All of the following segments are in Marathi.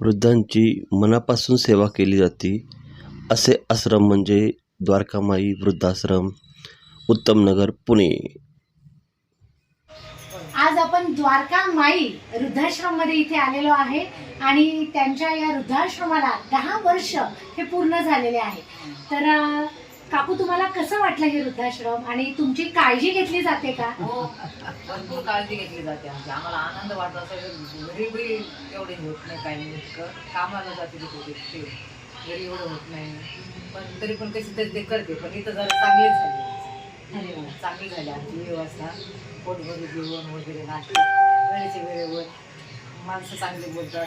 वृद्धांची मनापासून सेवा केली जाते. असे आश्रम म्हणजे द्वारकामाई वृद्धाश्रम उत्तमनगर पुणे. आज आपण द्वारका माई वृद्धाश्रममध्ये इथे आलेलो आहे आणि त्यांच्या या वृद्धाश्रमाला दहा वर्ष हे पूर्ण झालेले आहे. तर काकू तुम्हाला कसं वाटलं हे वृद्धाश्रम? आणि तुमची काळजी घेतली जाते का? हो भरपूर काळजी घेतली जाते आमची. आम्हाला आनंद वाटत असं घरी बी एवढे होत नाही काही नाही इतकं कामाला जाते ते घरी एवढं होत नाही. पण तरी पण कशी तरी ते करते पण इथं जरा चांगलेच झाले. चांगली झाली आमची व्यवस्था. पोटभर जेवण वगैरे नाश्ते वेळेचे वेळेवर माणसं चांगली बोलतात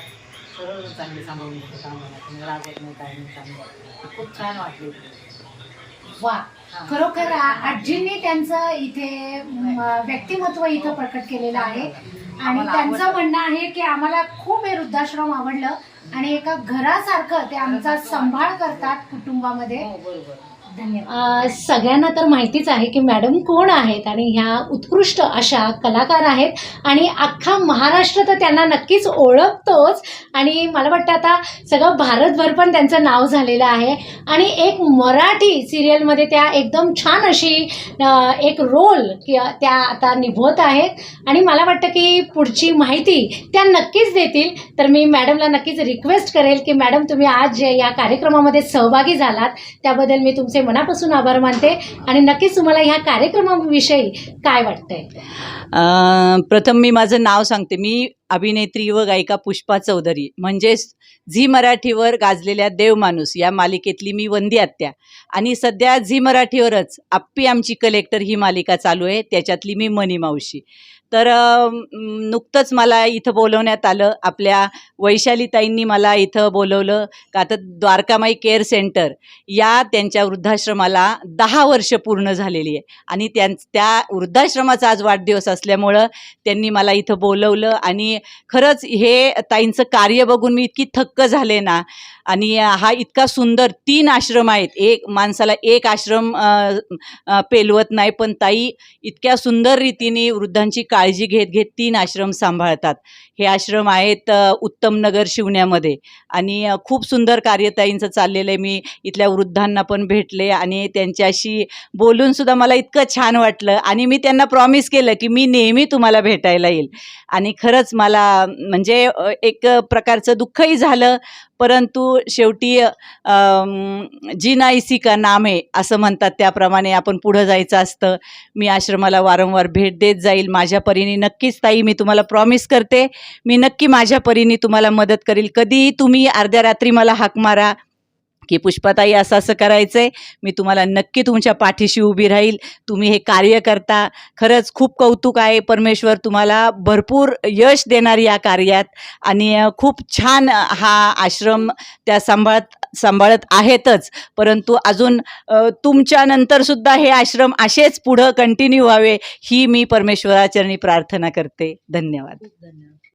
सर्व चांगले सांभाळून घेतात आम्हाला. कोणी रागवत नाही काही नाही चांगलं खूप छान वाटले. वा. खरोखर आजींनी त्यांचं इथे व्यक्तिमत्व इथं प्रकट केलेलं आहे. आणि त्यांचं. म्हणणं आहे की आम्हाला खूप हे वृद्धाश्रम आवडलं. आणि एका घरासारखं ते आमचा सांभाळ करतात कुटुंबामध्ये. हो बरोबर. धन्यवाद. सगळ्यांना तर माहितीच आहे की मॅडम कोण आहेत आणि ह्या उत्कृष्ट अशा कलाकार आहेत आणि अख्खा महाराष्ट्र तर त्यांना नक्कीच ओळखतोच. आणि मला वाटतं आता सगळं भारतभर पण त्यांचं नाव झालेलं आहे. आणि एक मराठी सिरियलमध्ये त्या एकदम छान अशी एक रोल कि त्या आता निभवत आहेत. आणि मला वाटतं की पुढची माहिती त्या नक्कीच देतील. तर मी मॅडमला नक्कीच रिक्वेस्ट करेल की मॅडम तुम्ही आज जे या कार्यक्रमामध्ये सहभागी झालात. त्याबद्दल मी तुमचे मनापासून आभार मानते आणि नक्कीच तुम्हाला ह्या कार्यक्रमाविषयी काय वाटतंय? प्रथम मी माझं नाव सांगते. मी अभिनेत्री व गायिका पुष्पा चौधरी. म्हणजेच झी मराठीवर गाजलेल्या देवमाणूस या मालिकेतली मी वंदी आत्या. आणि सध्या झी मराठीवरच आप्पी आमची कलेक्टर ही मालिका चालू आहे. त्याच्यातली मी मनी मावशी. तर नुकतंच मला इथं बोलवण्यात आलं. आपल्या वैशालीताईंनी मला इथं बोलवलं. का तर द्वारकामाई केअर सेंटर या त्यांच्या वृद्धाश्रमाला दहा वर्ष पूर्ण झालेली आहे. आणि त्यां त्या वृद्धाश्रमाचा आज वाढदिवस असल्यामुळं त्यांनी मला इथं बोलवलं आणि खरंच हे ताईंचं कार्य बघून मी इतकी थक्क झाले ना. आणि हा इतका सुंदर तीन आश्रम आहेत. एक माणसाला एक आश्रम पेलवत नाही पण ताई इतक्या सुंदर रीतीने वृद्धांची काळजी घेत घेत तीन आश्रम सांभाळतात. हे आश्रम आहेत उत्तमनगर उत्तम नगर शिवण्यामध्ये. आणि खूप सुंदर कार्य ताईंचं चाललेलं आहे. मी इथल्या वृद्धांना पण भेटले आणि त्यांच्याशी बोलूनसुद्धा मला इतकं छान वाटलं. आणि मी त्यांना प्रॉमिस केलं की मी नेहमी तुम्हाला भेटायला येईल. आणि खरंच मला म्हणजे एक प्रकारचं दुःखही झालं परंतु शेवटी जी ना इसी का नाम आहे असं म्हणतात त्याप्रमाणे आपण पुढं जायचं असतं. मी आश्रमाला वारंवार भेट देत जाईल. माझ्या परीने नक्कीच ताई मी तुम्हाला प्रॉमिस करते. मी नक्की माझ्या परीने तुम्हाला मदत करील. कधीही तुम्ही अर्ध्या रात्री मला हाक मारा. की पुष्पाताई असं असं करायचं आहे मी तुम्हाला नक्की तुमच्या पाठीशी उभी राहील. तुम्ही हे कार्य करता. खरंच खूप कौतुक आहे. परमेश्वर तुम्हाला भरपूर यश देणार या कार्यात. आणि खूप छान हा आश्रम त्या सांभाळत सांभाळत आहेतच. परंतु अजून तुमच्यानंतरसुद्धा हे आश्रम असेच पुढं कंटिन्यू व्हावे ही मी परमेश्वराचरणी प्रार्थना करते. धन्यवाद. धन्यवाद.